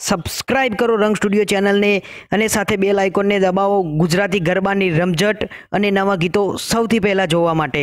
Subscribe કરો રંગ studio ચેનલને અને સાથે બેલ આઇકોનને દબાવો ગુજરાતી ગરબાની રમઝટ અને નવા ગીતો સૌથી પહેલાં જોવા માટે.